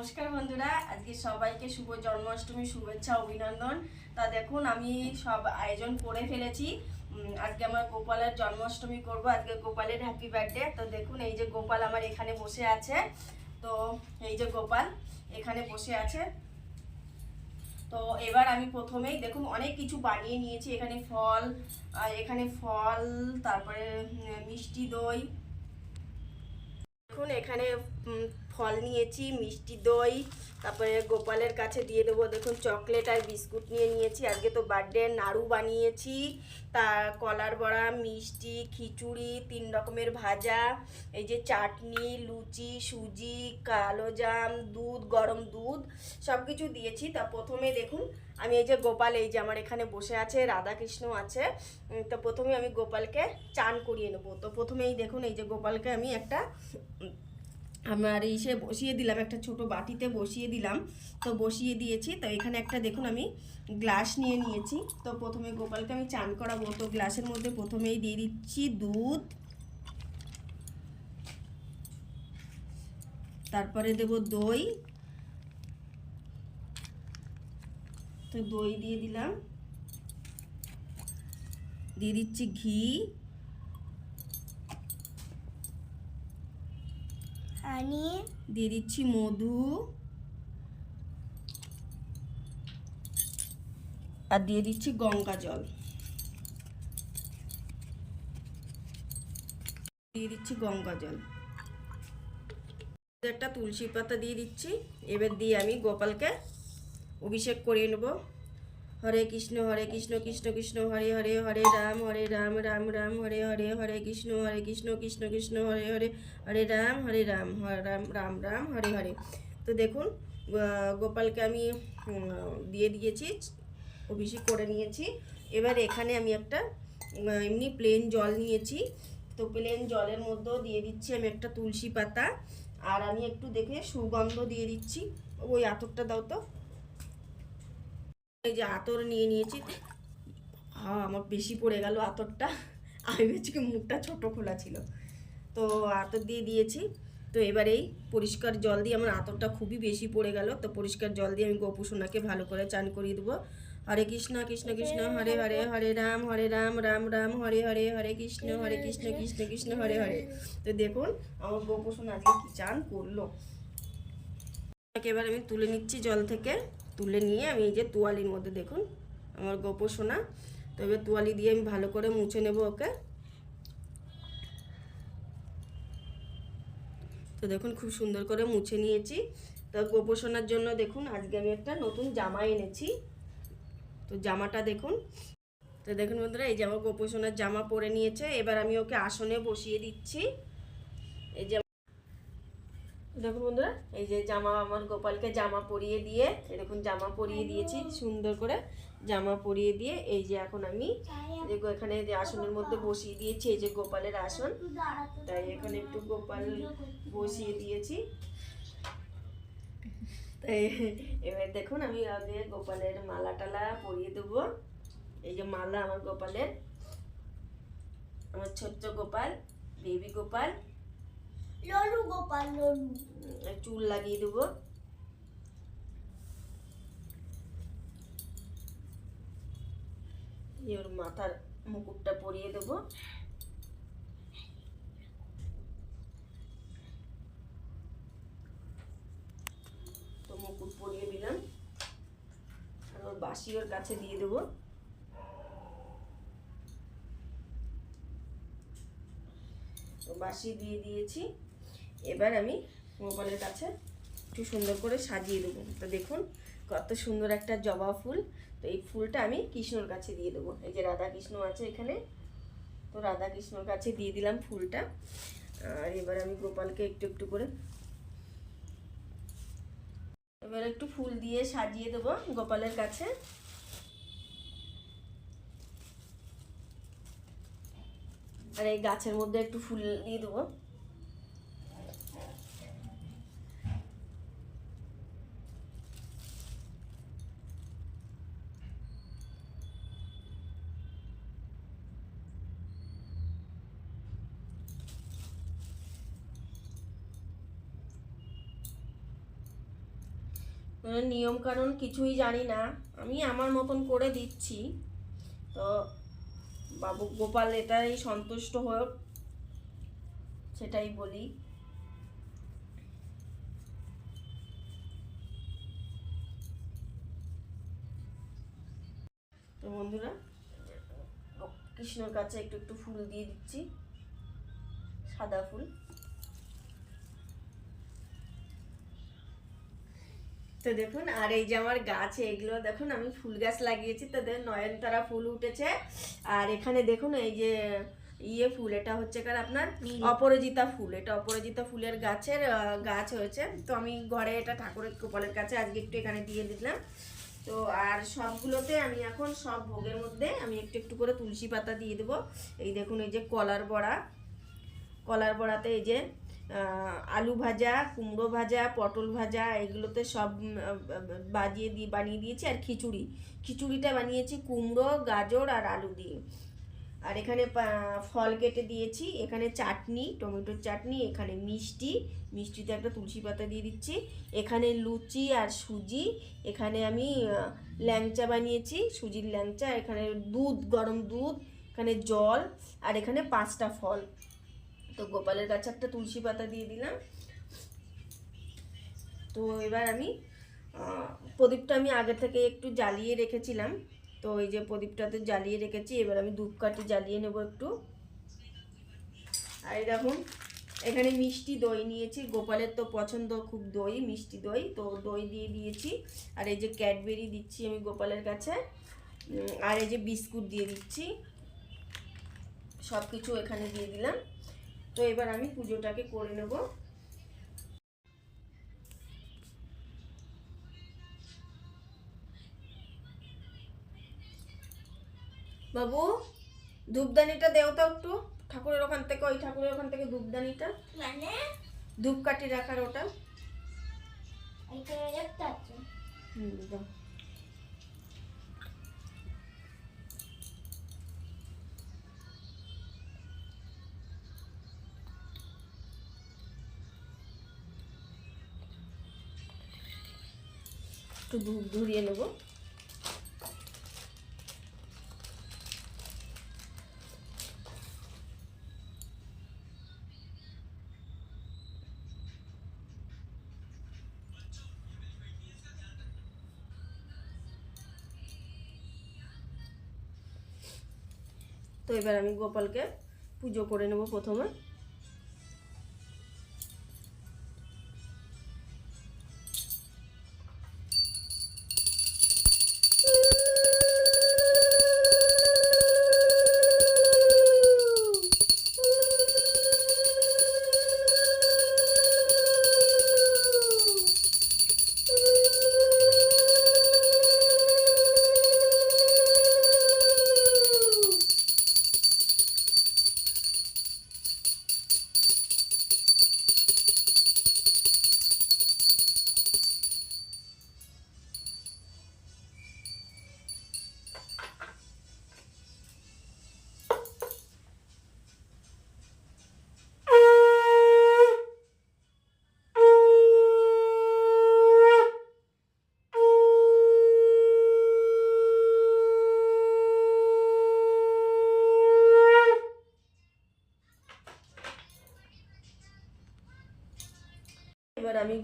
নমস্কার বন্ধুরা, আজকে সবাইকে শুভ জন্মাষ্টমী শুভেচ্ছা, অভিনন্দন। তা দেখুন, আমি সব আয়োজন করে ফেলেছি। আজকে আমার গোপালের জন্মাষ্টমী করব। আজকে গোপালের হ্যাপি বার্থডে তো দেখুন, এই যে গোপাল আমার এখানে বসে আছে। তো এই যে গোপাল এখানে বসে আছে। তো এবার আমি প্রথমেই দেখুন, অনেক কিছু বানিয়ে নিয়েছি। এখানে ফল এখানে ফল, তারপরে মিষ্টি দই। দেখুন, এখানে ফল নিয়েছি, মিষ্টি দই, তারপরে গোপালের কাছে দিয়ে দেবো দেখুন চকলেট আর বিস্কুট নিয়ে নিয়েছি। আজকে তো বার্থডে, নাড়ু বানিয়েছি তার কলার বড়া, মিষ্টি, খিচুড়ি, তিন রকমের ভাজা, এই যে চাটনি, লুচি, সুজি, কালো জাম, দুধ, গরম দুধ সব কিছু দিয়েছি। তা প্রথমে দেখুন, আমি এই যে গোপাল, এই যে আমার এখানে বসে আছে, রাধাকৃষ্ণ আছে তো প্রথমে আমি গোপালকে চান করিয়ে নেব। তো প্রথমেই দেখুন, এই যে গোপালকে আমি একটা আমার ইসে বসিয়ে দিলাম, একটা ছোট বাটিতে বসিয়ে দিলাম। তো বসিয়ে দিয়েছি। তো এখানে একটা দেখুন আমি গ্লাস নিয়ে নিয়েছি। তো প্রথমে গোপালকে আমি চান করাবো। তো গ্লাসের মধ্যে প্রথমেই দিয়ে দিচ্ছি দুধ। তারপরে দেব দই। তো দই দিয়ে দিলাম। দিয়ে দিচ্ছি ঘি। হানি দিয়ে দিচ্ছি মধু আর দিয়ে দিচ্ছি গঙ্গা জল দিয়ে দিচ্ছি গঙ্গা জল একটা তুলসী পাতা দিয়ে দিচ্ছি। এবার দিয়ে আমি গোপালকে অভিষেক করিয়ে নেব। হরে কৃষ্ণ হরে কৃষ্ণ কৃষ্ণ কৃষ্ণ, হরে হরে হরে, রাম হরে, রাম রাম রাম, হরে হরে হরে কৃষ্ণ হরে কৃষ্ণ কৃষ্ণ কৃষ্ণ, হরে হরে হরে, রাম হরে, রাম রাম রাম রাম, হরে হরে। তো দেখুন গোপালকে আমি দিয়ে দিয়েছি, অভিষেক করে নিয়েছি। এবার এখানে আমি একটা এমনি প্লেন জল নিয়েছি। তো প্লেন জলের মধ্যেও দিয়ে দিচ্ছি আমি একটা তুলসী পাতা। আর আমি একটু দেখে সুগন্ধ দিয়ে দিচ্ছি। ওই আতরটা দাও তো। এই যে আতর নিয়ে নিয়েছি। হ্যাঁ আমার বেশি পড়ে গেল আতরটা। আমি ভেবেছি কি মুখটা ছোট খোলা ছিল। তো আতর দিয়ে দিয়েছি। তো এবার এই পরিষ্কার জল দিয়ে আমার আতরটা খুবই বেশি পড়ে গেল। তো পরিষ্কার জল দিয়ে আমি গোপু সোনাকে ভালো করে চান করিয়ে দেবো। হরে কৃষ্ণ কৃষ্ণ কৃষ্ণ হরে হরে হরে রাম। হরে রাম রাম রাম হরে হরে হরে কৃষ্ণ হরে কৃষ্ণ কৃষ্ণ। কৃষ্ণ হরে হরে। তো দেখুন আমার গোপু সোনা আজকে কি চান করল। এবার আমি তুলে নিচ্ছি জল থেকে। তুলে নিয়ে আমি এই যে তোয়ালির মধ্যে দেখুন, আমার গোপো সোনা। তো এবার তোয়ালি দিয়ে আমি ভালো করে মুছে নেব ওকে। তো দেখুন, খুব সুন্দর করে মুছে নিয়েছি। তো গোপো সোনার জন্য দেখুন, আজকে আমি একটা নতুন জামা এনেছি। তো জামাটা দেখুন, তো দেখুন বন্ধুরা, এই যে আমার গোপো সোনার জামা পরে নিয়েছে। এবার আমি ওকে আসনে বসিয়ে দিচ্ছি। এই যে দেখুন বন্ধুরা এই যে জামা আমার গোপালকে জামা পরিয়ে দিয়ে দেখুন জামা পরিয়ে দিয়েছি সুন্দর করে জামা পরিয়ে দিয়ে এই যে এখন আমি এখানে যে আসনের মধ্যে বসিয়ে দিয়েছি এই যে গোপালের আসন। তাই এখানে একটু গোপাল বসিয়ে দিয়েছি। তাই এবার দেখুন আমি আগে গোপালের মালা টালা পরিয়ে দেবো। এই যে মালা আমার গোপালের। আমার ছোট্ট গোপাল বেবি গোপাল। ললু, গোপাল, ললু। চুল লাগিয়ে দেবো। ওর মাথার মুকুটটা পরিয়ে দেবো। তো মুকুট পরিয়ে দিলাম। আর ওর বাসি ওর কাছে দিয়ে দেবো। বাসি দিয়ে দিয়েছি। এবার আমি গোপালের কাছে একটু সুন্দর করে সাজিয়ে দেবো। তো দেখুন, কত সুন্দর একটা জবা ফুল। তো এই ফুলটা আমি কৃষ্ণর কাছে দিয়ে দেবো। এই যে রাধা কৃষ্ণ আছে এখানে, তো রাধা কৃষ্ণর কাছে দিয়ে দিলাম ফুলটা। আর এবার আমি গোপালকে একটু একটু করে এবার একটু ফুল দিয়ে সাজিয়ে দেবো গোপালের কাছে। আর এই গাছের মধ্যে একটু ফুল দিয়ে দেবো। মানে নিয়ম কানুন কিছুই জানি না। আমি আমার মতন করে দিচ্ছি। তো বাবু গোপাল এটাই সন্তুষ্ট হোক, সেটাই বলি। তো বন্ধুরা, কৃষ্ণর কাছে একটু একটু ফুল দিয়ে দিচ্ছি, সাদা ফুল। তো দেখুন আর এই যে আমার গাছে এগুলো দেখুন আমি ফুল গাছ লাগিয়েছি তো তাদের নয়নতারা ফুল উঠেছে। আর এখানে দেখুন এই যে ইয়ে ফুল এটা হচ্ছে কার আপনার? অপরাজিতা ফুল এটা অপরাজিতা ফুলের গাছের গাছ হয়েছে। তো আমি ঘরে এটা ঠাকুরের গোপালের কাছে আজকে একটু এখানে দিয়ে দিলাম। তো আর সবগুলোতে আমি এখন সব ভোগের মধ্যে আমি একটু একটু করে তুলসী পাতা দিয়ে দেবো। এই দেখুন এই যে কলার বড়া কলার বড়াতে এই যে আলু ভাজা, কুমড়ো ভাজা, পটল ভাজা, এগুলোতে সব বাজিয়ে দিয়ে, বানিয়ে দিয়েছি। আর খিচুড়ি। খিচুড়িটা বানিয়েছি কুমড়ো, গাজর আর আলু দিয়ে। আর এখানে ফল কেটে দিয়েছি। এখানে চাটনি, টমেটোর চাটনি, এখানে মিষ্টি। মিষ্টিতে একটা তুলসী পাতা দিয়ে দিচ্ছি। এখানে লুচি আর সুজি। এখানে আমি ল্যাংচা বানিয়েছি, সুজির ল্যাংচা। এখানে দুধ, গরম দুধ। এখানে জল। আর এখানে পাঁচটা ফল। তো গোপালের কাছে একটা তুলসী পাতা দিয়ে দিলাম। তো এবার আমি প্রদীপটা আমি আগে থেকে একটু জ্বালিয়ে রেখেছিলাম। তো এই যে প্রদীপটাতে জ্বালিয়ে রেখেছি, এবার আমি ধূপকাঠি জ্বালিয়ে নেব একটু। আর এরকম এখানে মিষ্টি দই নিয়েছি। গোপালের তো পছন্দ খুব দই, মিষ্টি দই। তো দই দিয়ে দিয়েছি। আর এই যে ক্যাডবেরি দিচ্ছি আমি গোপালের কাছে। আর এই যে বিস্কুট দিয়ে দিচ্ছি। সব কিছু এখানে দিয়ে দিলাম। তো এবার আমি পুজোটাকে করে নেব। বাবু ধূপদানিটা দেও তো একটু। ঠাকুরের ওখান থেকে ওই ঠাকুরের ওখান থেকে ধূপদানিটা। মানে? ধূপকাঠি রাখার ওটা। হুম দাও। একটু ধূপ ধরিয়ে নেব। তো এবার আমি গোপালকে পুজো করে নেব প্রথমে।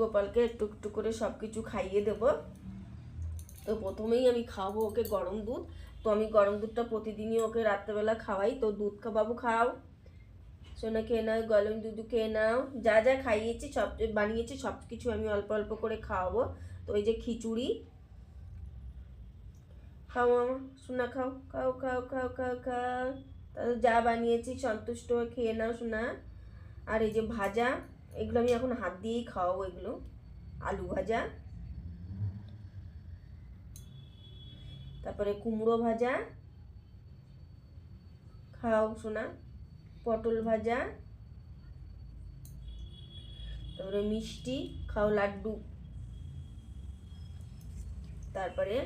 গোপালকে একটু একটু করে সব কিছু খাইয়ে দেবো। তো প্রথমেই আমি খাওয়াবো ওকে গরম দুধ। তো আমি গরম দুধটা প্রতিদিনই ওকে রাত্রেবেলা খাওয়াই। তো দুধ খা বাবু খাও। সোনা খেয়ে নাও গরম দুধ খেয়ে নাও। যা যা খাইয়েছি, সব বানিয়েছি সব কিছু আমি অল্প অল্প করে খাওয়াবো। তো এই যে খিচুড়ি। খাও মামা, সোনা খাও খাও খাও খাও খাও খাও। যা বানিয়েছি সন্তুষ্ট খেয়ে নাও সোনা। আর এই যে ভাজা। এগুলো আমি এখন হাত দিয়েই খাওয়াবো এগুলো। আলু ভাজা। তারপরে কুমড়ো ভাজা। খাও সোনা। পটল ভাজা। তারপরে মিষ্টি, খাও লাড্ডু। তারপরে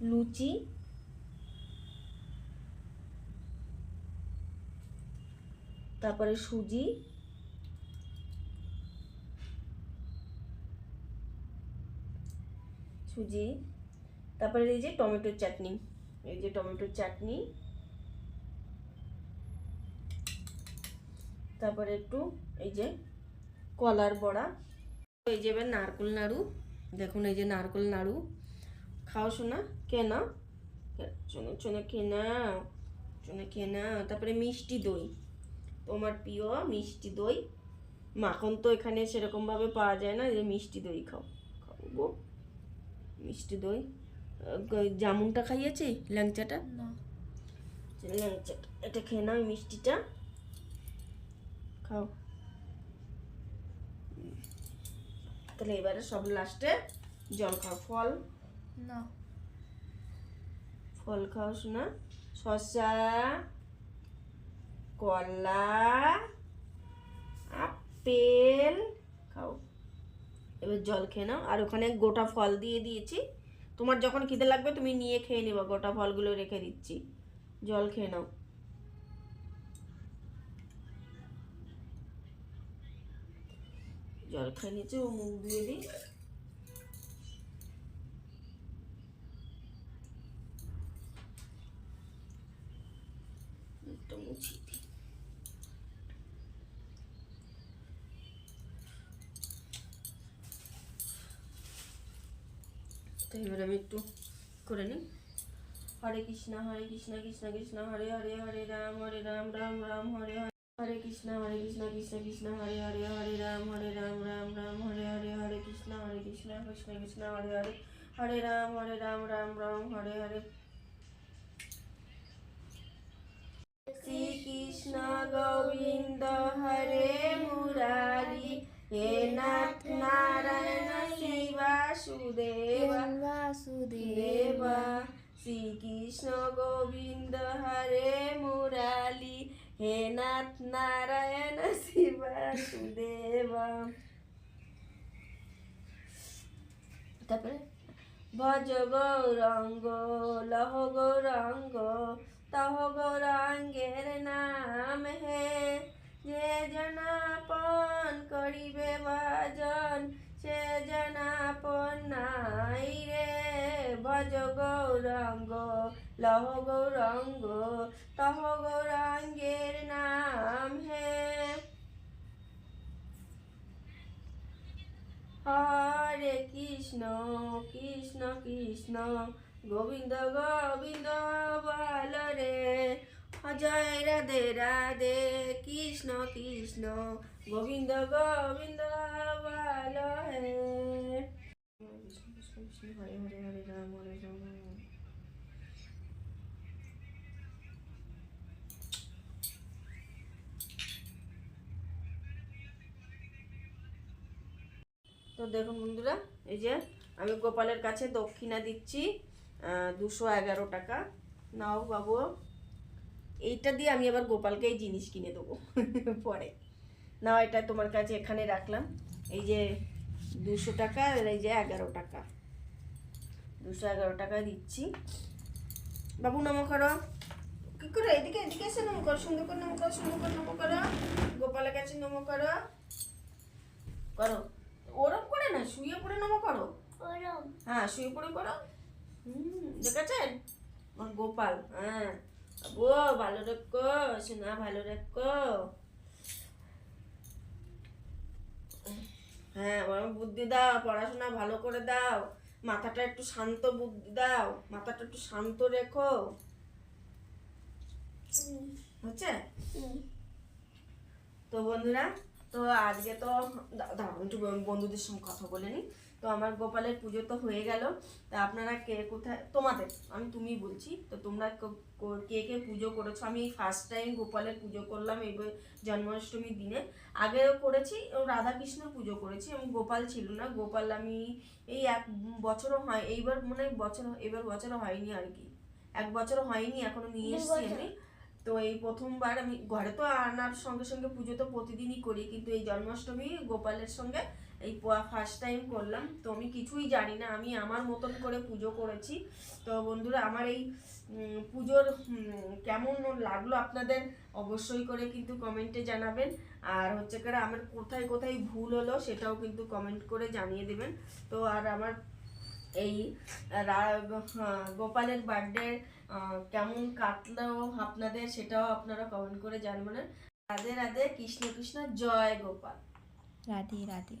লুচি। তারপরে সুজি। সুজি, তারপরে এই যে টমেটোর চাটনি, এই যে টমেটোর চাটনি, তারপরে একটু এই যে কলার বড়া, এই যে এবার নারকোল নাড়ু, দেখুন এই যে নারকোল নাড়ু, খাও শোনা কেনা না শোনো শোনো খেয়ে নাও শোনা খেয়ে নাও তারপরে মিষ্টি দই, তোমার প্রিয় মিষ্টি দই, মাখন তো এখানে সেরকমভাবে পাওয়া যায় না যে মিষ্টি দই খাও খাও মিষ্টি দই জামুনটা খাইয়েছি ল্যাংচাটা? ল্যাংচাটা এটা খেয়ে নাও মিষ্টিটা। খাও। তাহলে এবারে সব লাস্টে জল খাও ফল। না। ফল খাও শোনা শসা কলা আপেল খাও। এবার জল খেয়ে নাও। আর ওখানে গোটা ফল দিয়ে দিয়েছি। তোমার যখন খিদে লাগবে, তুমি নিয়ে খেয়ে নিবা। গোটা ফলগুলো রেখে দিচ্ছি। জল খেয়ে নাও। জল খেয়ে নিয়েছি, ও মুখ দিয়ে দিই। মুখটা তো এবার আমি একটু করে নিই। হরে কৃষ্ণ হরে কৃষ্ণ কৃষ্ণ কৃষ্ণ, হরে হরে হরে রাম হরে রাম রাম রাম, হরে হরে হরে কৃষ্ণ হরে কৃষ্ণ কৃষ্ণ কৃষ্ণ, হরে হরে হরে রাম হরে রাম রাম রাম, হরে হরে হরে কৃষ্ণ হরে কৃষ্ণ কৃষ্ণ কৃষ্ণ, হরে হরে হরে রাম হরে রাম রাম রাম, হরে হরে। শ্রীকৃষ্ণ গোবিন্দ হরে মুরারি, হে নাথ নারায়ণ শ্রীকৃষ্ণ গোবিন্দ হরে মুরালি, হে নাথ নারায়ণ শিবাসুদেবা তারপরে, ভজ গৌরঙ্গ, লহ গৌরঙ্গ, তহ গৌরাঙ্গের নাম হে। যে জনাপন করিবে ভজন, সে জনাপন নাই রে। ভজ গৌরঙ্গ লহ গৌরঙ্গ তহ গৌরাঙ্গের নাম হে। হরে কৃষ্ণ কৃষ্ণ কৃষ্ণ, গোবিন্দ গোবিন্দ বল রে। জয় রাধে রাধে কৃষ্ণ কৃষ্ণ, গোবিন্দ গোবিন্দ বল হে। হরে হরে হরে রাম হরে রাম। তো দেখুন বন্ধুরা এই যে আমি গোপালের কাছে দক্ষিণা দিচ্ছি দুশো এগারো টাকা। নাও বাবু এইটা দিয়ে আমি আবার গোপালকে এই জিনিস কিনে দেবো পরে। নাও এটা তোমার কাছে এখানে রাখলাম। এই যে দুশো টাকা আর এই যে এগারো টাকা। দুশো এগারো টাকা দিচ্ছি। বাবু নম করো। কি করো? এদিকে এদিকে এসে নম করো। সুন্দর করে নম করো সুন্দর করে নম করো। গোপালের কাছে নম করো। করো। ওরম করে না শুয়ে পড়ে নম করো। ওরম। হ্যাঁ শুয়ে পড়ে করো হুম দেখেছেন? আমার গোপাল হ্যাঁ। ও ভালো রেখো সোনা ভালো রেখো হ্যাঁ ওরম বুদ্ধি দাও পড়াশোনা ভালো করে দাও। মাথাটা একটু শান্ত বুদ্ধি দাও মাথাটা একটু শান্ত রেখো। হচ্ছে? তো বন্ধুরা তো আজকে তো দাঁড়াও একটু বন্ধুদের সঙ্গে কথা বলে নিই। তো আমার গোপালের পুজো তো হয়ে গেল। তা আপনারা কে কোথায় তোমাদের আমি তুমি বলছি। তো তোমরা ক- ক- পুজো করেছ? আমি ফার্স্ট টাইম গোপালের পুজো করলাম এই জন্মাষ্টমীর দিনে। আগেও করেছি ও রাধাকৃষ্ণ পুজো করেছি। আমি গোপাল ছিল না। গোপাল আমি এই এক বছরও হয় এইবার মনে হয় বছর এবার বছরও হয়নি আর কি। এক বছরও হয়নি এখনও নিয়ে এসেছি আমি। তো এই প্রথমবার আমি ঘরে তো আনার সঙ্গে সঙ্গে পুজো তো প্রতিদিনই করি, কিন্তু এই জন্মাষ্টমী গোপালের সঙ্গে এই ফার্স্ট টাইম করলাম। তো আমি কিছুই জানি না, আমি আমার মতন করে পুজো করেছি। তো বন্ধুরা, আমার এই পুজোর কেমন লাগল আপনাদের অবশ্যই করে কিন্তু কমেন্টে জানাবেন। আর হচ্ছে করে আমার কোথায় কোথায় ভুল হলো সেটাও কিন্তু কমেন্ট করে জানিয়ে দেবেন। তো আর আমার এই হ্যাঁ, গোপালের বার্থডে কেমন কাটলো আপনাদের সেটাও আপনারা কমেন্ট করে জানবেন। রাধে রাধে, কৃষ্ণ কৃষ্ণ, জয় গোপাল। রাধে রাধে।